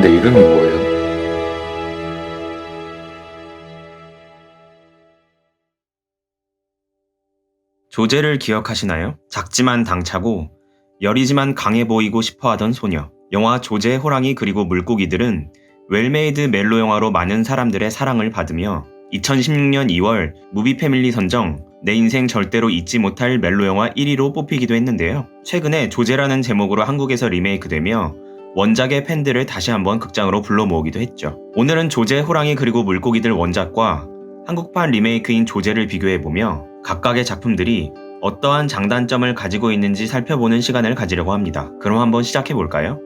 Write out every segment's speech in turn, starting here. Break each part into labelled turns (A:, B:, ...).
A: 근데 이름이 뭐예요?
B: 조제를 기억하시나요? 작지만 당차고 여리지만 강해 보이고 싶어 하던 소녀. 영화 조제, 호랑이 그리고 물고기들은 웰메이드 멜로 영화로 많은 사람들의 사랑을 받으며 2016년 2월 무비 패밀리 선정 내 인생 절대로 잊지 못할 멜로 영화 1위로 뽑히기도 했는데요. 최근에 조제라는 제목으로 한국에서 리메이크되며 원작의 팬들을 다시 한번 극장으로 불러 모으기도 했죠. 오늘은 조제, 호랑이 그리고 물고기들 원작과 한국판 리메이크인 조제를 비교해보며 각각의 작품들이 어떠한 장단점을 가지고 있는지 살펴보는 시간을 가지려고 합니다. 그럼 한번 시작해볼까요?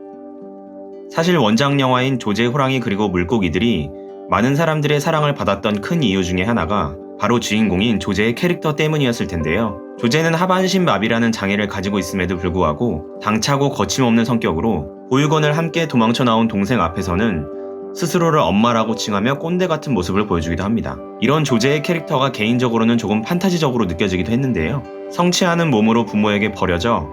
B: 사실 원작 영화인 조제, 호랑이 그리고 물고기들이 많은 사람들의 사랑을 받았던 큰 이유 중에 하나가 바로 주인공인 조제의 캐릭터 때문이었을 텐데요. 조제는 하반신 마비라는 장애를 가지고 있음에도 불구하고 당차고 거침없는 성격으로 보육원을 함께 도망쳐 나온 동생 앞에서는 스스로를 엄마라고 칭하며 꼰대 같은 모습을 보여주기도 합니다. 이런 조제의 캐릭터가 개인적으로는 조금 판타지적으로 느껴지기도 했는데요. 성취하는 몸으로 부모에게 버려져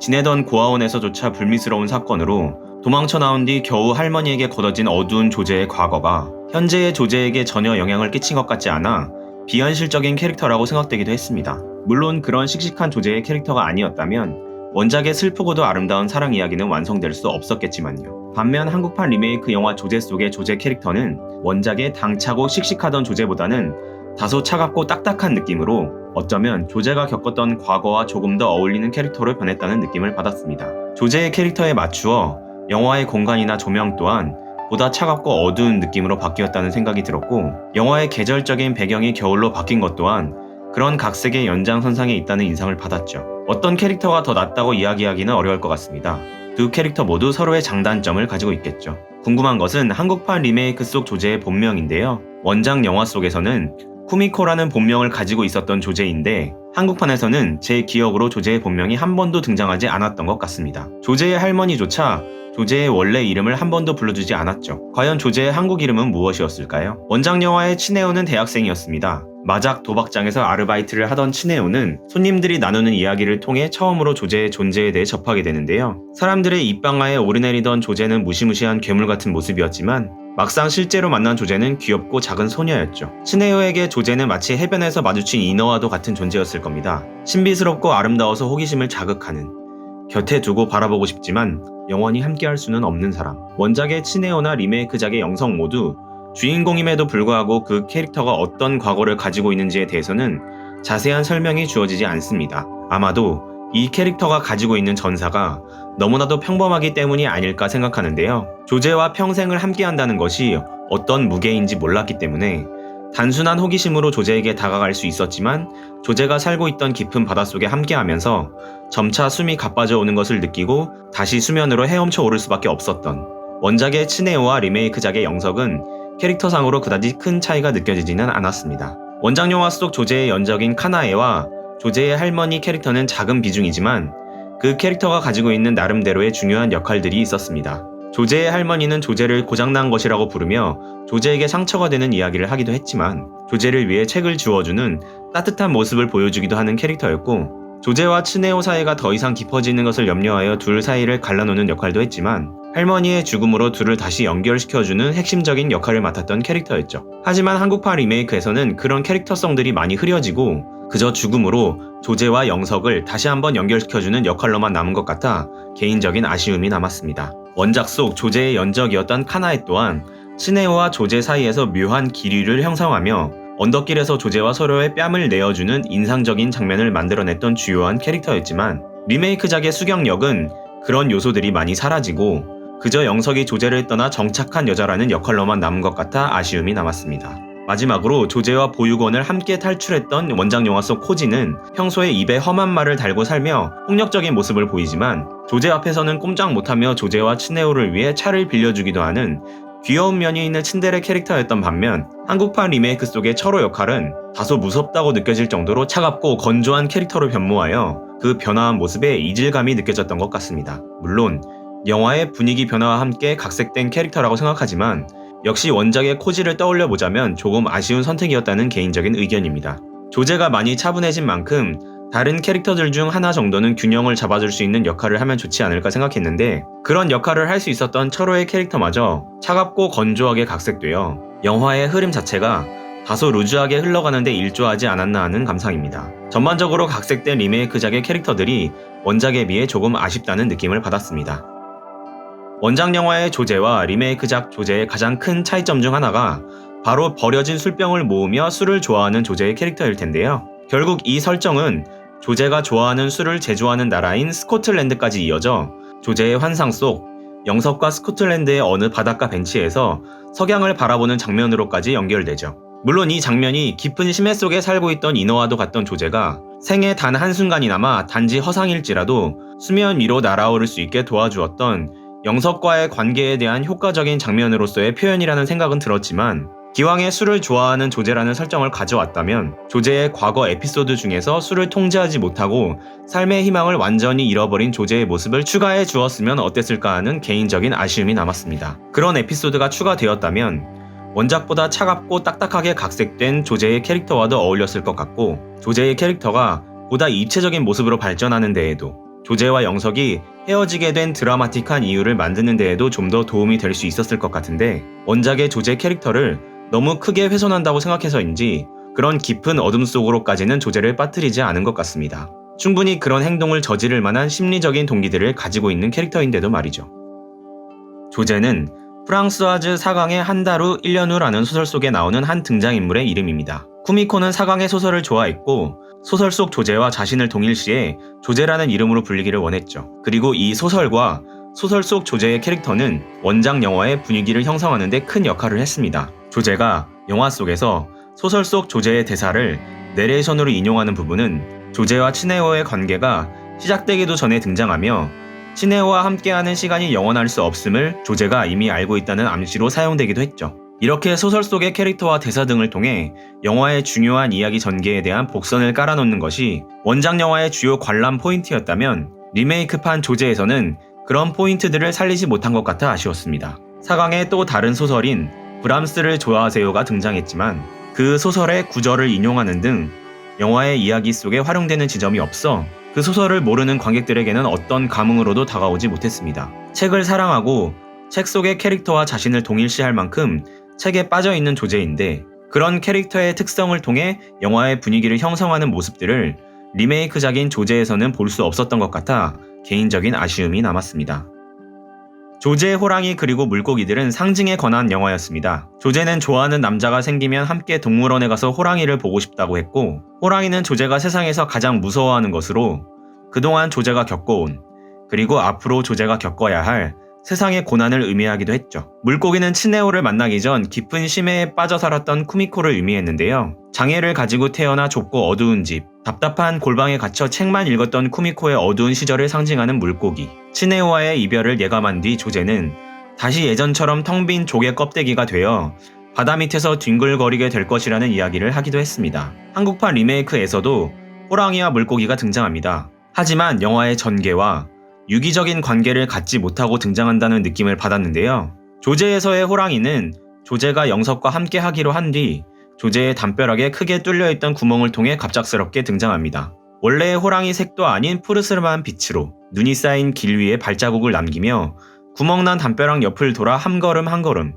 B: 지내던 고아원에서조차 불미스러운 사건으로 도망쳐 나온 뒤 겨우 할머니에게 걷어진 어두운 조제의 과거가 현재의 조제에게 전혀 영향을 끼친 것 같지 않아 비현실적인 캐릭터라고 생각되기도 했습니다. 물론 그런 씩씩한 조제의 캐릭터가 아니었다면 원작의 슬프고도 아름다운 사랑 이야기는 완성될 수 없었겠지만요. 반면 한국판 리메이크 영화 조제 속의 조제 캐릭터는 원작의 당차고 씩씩하던 조제보다는 다소 차갑고 딱딱한 느낌으로 어쩌면 조제가 겪었던 과거와 조금 더 어울리는 캐릭터로 변했다는 느낌을 받았습니다. 조제의 캐릭터에 맞추어 영화의 공간이나 조명 또한 보다 차갑고 어두운 느낌으로 바뀌었다는 생각이 들었고 영화의 계절적인 배경이 겨울로 바뀐 것 또한 그런 각색의 연장선상에 있다는 인상을 받았죠. 어떤 캐릭터가 더 낫다고 이야기하기는 어려울 것 같습니다. 두 캐릭터 모두 서로의 장단점을 가지고 있겠죠. 궁금한 것은 한국판 리메이크 속 조제의 본명인데요. 원작 영화 속에서는 쿠미코라는 본명을 가지고 있었던 조제인데 한국판에서는 제 기억으로 조제의 본명이 한 번도 등장하지 않았던 것 같습니다. 조제의 할머니조차 조제의 원래 이름을 한 번도 불러주지 않았죠. 과연 조제의 한국 이름은 무엇이었을까요? 원작 영화의 친해오는 대학생이었습니다. 마작 도박장에서 아르바이트를 하던 친해오는 손님들이 나누는 이야기를 통해 처음으로 조제의 존재에 대해 접하게 되는데요. 사람들의 입방아에 오르내리던 조제는 무시무시한 괴물 같은 모습이었지만 막상 실제로 만난 조제는 귀엽고 작은 소녀였죠. 친해요에게 조제는 마치 해변에서 마주친 인어와도 같은 존재였을 겁니다. 신비스럽고 아름다워서 호기심을 자극하는 곁에 두고 바라보고 싶지만 영원히 함께할 수는 없는 사람. 원작의 친해요나 리메이크작의 영성 모두 주인공임에도 불구하고 그 캐릭터가 어떤 과거를 가지고 있는지에 대해서는 자세한 설명이 주어지지 않습니다. 아마도 이 캐릭터가 가지고 있는 전사가 너무나도 평범하기 때문이 아닐까 생각하는데요. 조제와 평생을 함께 한다는 것이 어떤 무게인지 몰랐기 때문에 단순한 호기심으로 조제에게 다가갈 수 있었지만 조제가 살고 있던 깊은 바닷속에 함께 하면서 점차 숨이 가빠져 오는 것을 느끼고 다시 수면으로 헤엄쳐 오를 수밖에 없었던 원작의 친해요와 리메이크작의 영석은 캐릭터상으로 그다지 큰 차이가 느껴지지는 않았습니다. 원작 영화 속 조제의 연적인 카나에와 조제의 할머니 캐릭터는 작은 비중이지만 그 캐릭터가 가지고 있는 나름대로의 중요한 역할들이 있었습니다. 조제의 할머니는 조제를 고장난 것이라고 부르며 조제에게 상처가 되는 이야기를 하기도 했지만 조제를 위해 책을 주워주는 따뜻한 모습을 보여주기도 하는 캐릭터였고 조제와 츠네오 사이가 더 이상 깊어지는 것을 염려하여 둘 사이를 갈라놓는 역할도 했지만 할머니의 죽음으로 둘을 다시 연결시켜주는 핵심적인 역할을 맡았던 캐릭터였죠. 하지만 한국판 리메이크에서는 그런 캐릭터성들이 많이 흐려지고 그저 죽음으로 조제와 영석을 다시 한번 연결시켜주는 역할로만 남은 것 같아 개인적인 아쉬움이 남았습니다. 원작 속 조제의 연적이었던 카나에 또한 시네오와 조제 사이에서 묘한 기류를 형성하며 언덕길에서 조제와 서로의 뺨을 내어주는 인상적인 장면을 만들어냈던 주요한 캐릭터였지만 리메이크작의 수경역은 그런 요소들이 많이 사라지고 그저 영석이 조제를 떠나 정착한 여자라는 역할로만 남은 것 같아 아쉬움이 남았습니다. 마지막으로 조제와 보육원을 함께 탈출했던 원작 영화 속 코지는 평소에 입에 험한 말을 달고 살며 폭력적인 모습을 보이지만 조제 앞에서는 꼼짝 못하며 조제와 친해오를 위해 차를 빌려주기도 하는 귀여운 면이 있는 츤데레 캐릭터였던 반면 한국판 리메이크 속의 철호 역할은 다소 무섭다고 느껴질 정도로 차갑고 건조한 캐릭터로 변모하여 그 변화한 모습에 이질감이 느껴졌던 것 같습니다. 물론 영화의 분위기 변화와 함께 각색된 캐릭터라고 생각하지만 역시 원작의 코지를 떠올려 보자면 조금 아쉬운 선택이었다는 개인적인 의견입니다. 조제가 많이 차분해진 만큼 다른 캐릭터들 중 하나 정도는 균형을 잡아줄 수 있는 역할을 하면 좋지 않을까 생각했는데 그런 역할을 할 수 있었던 철호의 캐릭터마저 차갑고 건조하게 각색되어 영화의 흐름 자체가 다소 루즈하게 흘러가는데 일조하지 않았나 하는 감상입니다. 전반적으로 각색된 리메이크작의 캐릭터들이 원작에 비해 조금 아쉽다는 느낌을 받았습니다. 원작 영화의 조제와 리메이크작 조제의 가장 큰 차이점 중 하나가 바로 버려진 술병을 모으며 술을 좋아하는 조제의 캐릭터일 텐데요. 결국 이 설정은 조제가 좋아하는 술을 제조하는 나라인 스코틀랜드까지 이어져 조제의 환상 속 영석과 스코틀랜드의 어느 바닷가 벤치에서 석양을 바라보는 장면으로까지 연결되죠. 물론 이 장면이 깊은 심해 속에 살고 있던 인어와도 같던 조제가 생애 단 한순간이나마 단지 허상일지라도 수면 위로 날아오를 수 있게 도와주었던 영석과의 관계에 대한 효과적인 장면으로서의 표현이라는 생각은 들었지만 기왕에 술을 좋아하는 조제라는 설정을 가져왔다면 조제의 과거 에피소드 중에서 술을 통제하지 못하고 삶의 희망을 완전히 잃어버린 조제의 모습을 추가해 주었으면 어땠을까 하는 개인적인 아쉬움이 남았습니다. 그런 에피소드가 추가되었다면 원작보다 차갑고 딱딱하게 각색된 조제의 캐릭터와도 어울렸을 것 같고 조제의 캐릭터가 보다 입체적인 모습으로 발전하는 데에도 조제와 영석이 헤어지게 된 드라마틱한 이유를 만드는 데에도 좀 더 도움이 될 수 있었을 것 같은데 원작의 조제 캐릭터를 너무 크게 훼손한다고 생각해서인지 그런 깊은 어둠 속으로까지는 조제를 빠뜨리지 않은 것 같습니다. 충분히 그런 행동을 저지를 만한 심리적인 동기들을 가지고 있는 캐릭터인데도 말이죠. 조제는 프랑스와즈 사강의 한 달 후 1년 후라는 소설 속에 나오는 한 등장인물의 이름입니다. 쿠미코는 사강의 소설을 좋아했고 소설 속 조제와 자신을 동일시해 조제라는 이름으로 불리기를 원했죠. 그리고 이 소설과 소설 속 조제의 캐릭터는 원작 영화의 분위기를 형성하는데 큰 역할을 했습니다. 조제가 영화 속에서 소설 속 조제의 대사를 내레이션으로 인용하는 부분은 조제와 친해오의 관계가 시작되기도 전에 등장하며 친해오와 함께하는 시간이 영원할 수 없음을 조제가 이미 알고 있다는 암시로 사용되기도 했죠. 이렇게 소설 속의 캐릭터와 대사 등을 통해 영화의 중요한 이야기 전개에 대한 복선을 깔아놓는 것이 원작 영화의 주요 관람 포인트였다면 리메이크판 조제에서는 그런 포인트들을 살리지 못한 것 같아 아쉬웠습니다. 사강의 또 다른 소설인 브람스를 좋아하세요가 등장했지만 그 소설의 구절을 인용하는 등 영화의 이야기 속에 활용되는 지점이 없어 그 소설을 모르는 관객들에게는 어떤 감흥으로도 다가오지 못했습니다. 책을 사랑하고 책 속의 캐릭터와 자신을 동일시할 만큼 책에 빠져 있는 조제인데 그런 캐릭터의 특성을 통해 영화의 분위기를 형성하는 모습들을 리메이크작인 조제에서는 볼 수 없었던 것 같아 개인적인 아쉬움이 남았습니다. 조제, 호랑이 그리고 물고기들은 상징에 관한 영화였습니다. 조제는 좋아하는 남자가 생기면 함께 동물원에 가서 호랑이를 보고 싶다고 했고, 호랑이는 조제가 세상에서 가장 무서워하는 것으로 그동안 조제가 겪어온, 그리고 앞으로 조제가 겪어야 할 세상의 고난을 의미하기도 했죠. 물고기는 치네오를 만나기 전 깊은 심해에 빠져 살았던 쿠미코를 의미했는데요. 장애를 가지고 태어나 좁고 어두운 집, 답답한 골방에 갇혀 책만 읽었던 쿠미코의 어두운 시절을 상징하는 물고기. 치네오와의 이별을 예감한 뒤 조제는 다시 예전처럼 텅 빈 조개 껍데기가 되어 바다 밑에서 뒹굴거리게 될 것이라는 이야기를 하기도 했습니다. 한국판 리메이크에서도 호랑이와 물고기가 등장합니다. 하지만 영화의 전개와 유기적인 관계를 갖지 못하고 등장한다는 느낌을 받았는데요. 조제에서의 호랑이는 조제가 영석과 함께 하기로 한 뒤 조제의 담벼락에 크게 뚫려있던 구멍을 통해 갑작스럽게 등장합니다. 원래의 호랑이 색도 아닌 푸르스름한 빛으로 눈이 쌓인 길 위에 발자국을 남기며 구멍난 담벼락 옆을 돌아 한 걸음 한 걸음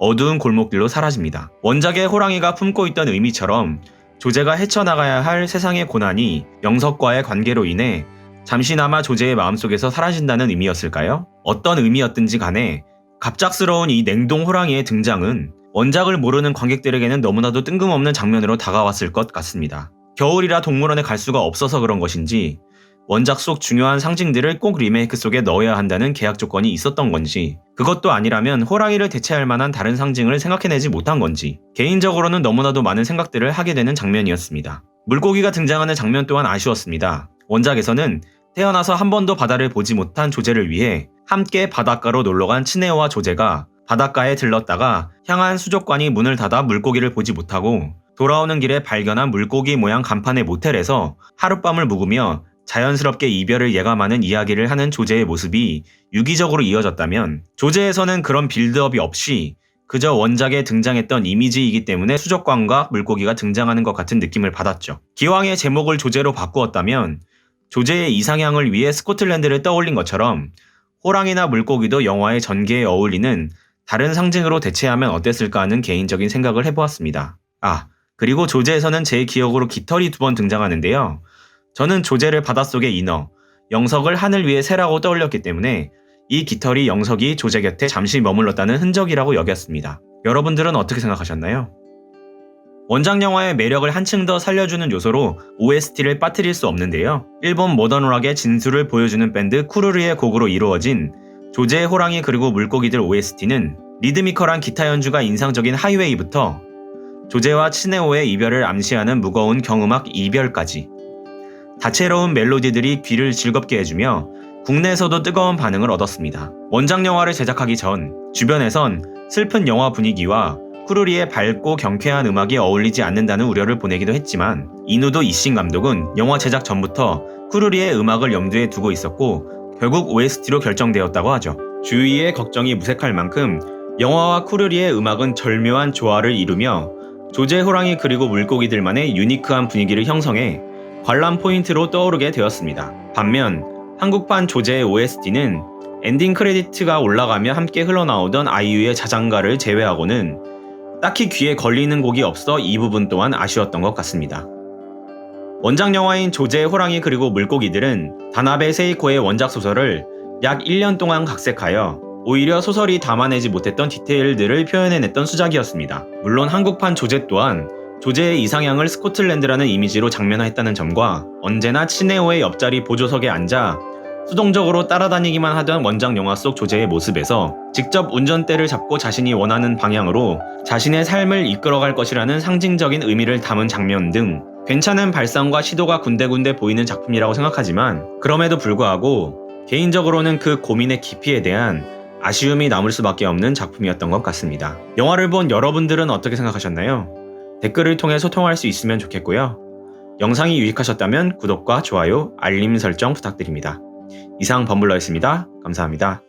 B: 어두운 골목길로 사라집니다. 원작의 호랑이가 품고 있던 의미처럼 조제가 헤쳐나가야 할 세상의 고난이 영석과의 관계로 인해 잠시나마 조제의 마음속에서 사라진다는 의미였을까요? 어떤 의미였든지 간에 갑작스러운 이 냉동 호랑이의 등장은 원작을 모르는 관객들에게는 너무나도 뜬금없는 장면으로 다가왔을 것 같습니다. 겨울이라 동물원에 갈 수가 없어서 그런 것인지 원작 속 중요한 상징들을 꼭 리메이크 속에 넣어야 한다는 계약 조건이 있었던 건지 그것도 아니라면 호랑이를 대체할 만한 다른 상징을 생각해내지 못한 건지 개인적으로는 너무나도 많은 생각들을 하게 되는 장면이었습니다. 물고기가 등장하는 장면 또한 아쉬웠습니다. 원작에서는 태어나서 한 번도 바다를 보지 못한 조제를 위해 함께 바닷가로 놀러간 친해와 조제가 바닷가에 들렀다가 향한 수족관이 문을 닫아 물고기를 보지 못하고 돌아오는 길에 발견한 물고기 모양 간판의 모텔에서 하룻밤을 묵으며 자연스럽게 이별을 예감하는 이야기를 하는 조제의 모습이 유기적으로 이어졌다면 조제에서는 그런 빌드업이 없이 그저 원작에 등장했던 이미지이기 때문에 수족관과 물고기가 등장하는 것 같은 느낌을 받았죠. 기왕의 제목을 조제로 바꾸었다면 조제의 이상향을 위해 스코틀랜드를 떠올린 것처럼 호랑이나 물고기도 영화의 전개에 어울리는 다른 상징으로 대체하면 어땠을까 하는 개인적인 생각을 해보았습니다. 아, 그리고 조제에서는 제 기억으로 깃털이 두 번 등장하는데요. 저는 조제를 바닷속의 인어, 영석을 하늘 위의 새라고 떠올렸기 때문에 이 깃털이 영석이 조제 곁에 잠시 머물렀다는 흔적이라고 여겼습니다. 여러분들은 어떻게 생각하셨나요? 원작 영화의 매력을 한층 더 살려주는 요소로 OST를 빠뜨릴 수 없는데요. 일본 모던락의 진수를 보여주는 밴드 쿠르르의 곡으로 이루어진 조제의 호랑이 그리고 물고기들 OST는 리드미컬한 기타 연주가 인상적인 하이웨이부터 조제와 치네오의 이별을 암시하는 무거운 경음악 이별까지 다채로운 멜로디들이 귀를 즐겁게 해주며 국내에서도 뜨거운 반응을 얻었습니다. 원작 영화를 제작하기 전 주변에선 슬픈 영화 분위기와 쿠루리의 밝고 경쾌한 음악이 어울리지 않는다는 우려를 보내기도 했지만 이누도 이신 감독은 영화 제작 전부터 쿠루리의 음악을 염두에 두고 있었고 결국 OST로 결정되었다고 하죠. 주위의 걱정이 무색할 만큼 영화와 쿠루리의 음악은 절묘한 조화를 이루며 조제 호랑이 그리고 물고기들만의 유니크한 분위기를 형성해 관람 포인트로 떠오르게 되었습니다. 반면 한국판 조제의 OST는 엔딩 크레디트가 올라가며 함께 흘러나오던 아이유의 자장가를 제외하고는 딱히 귀에 걸리는 곡이 없어 이 부분 또한 아쉬웠던 것 같습니다. 원작 영화인 조제의 호랑이 그리고 물고기들은 다나베 세이코의 원작 소설을 약 1년 동안 각색하여 오히려 소설이 담아내지 못했던 디테일들을 표현해냈던 수작이었습니다. 물론 한국판 조제 또한 조제의 이상향을 스코틀랜드라는 이미지로 장면화했다는 점과 언제나 치네오의 옆자리 보조석에 앉아 수동적으로 따라다니기만 하던 원작 영화 속 조제의 모습에서 직접 운전대를 잡고 자신이 원하는 방향으로 자신의 삶을 이끌어갈 것이라는 상징적인 의미를 담은 장면 등 괜찮은 발상과 시도가 군데군데 보이는 작품이라고 생각하지만 그럼에도 불구하고 개인적으로는 그 고민의 깊이에 대한 아쉬움이 남을 수밖에 없는 작품이었던 것 같습니다. 영화를 본 여러분들은 어떻게 생각하셨나요? 댓글을 통해 소통할 수 있으면 좋겠고요. 영상이 유익하셨다면 구독과 좋아요, 알림 설정 부탁드립니다. 이상 범블러였습니다. 감사합니다.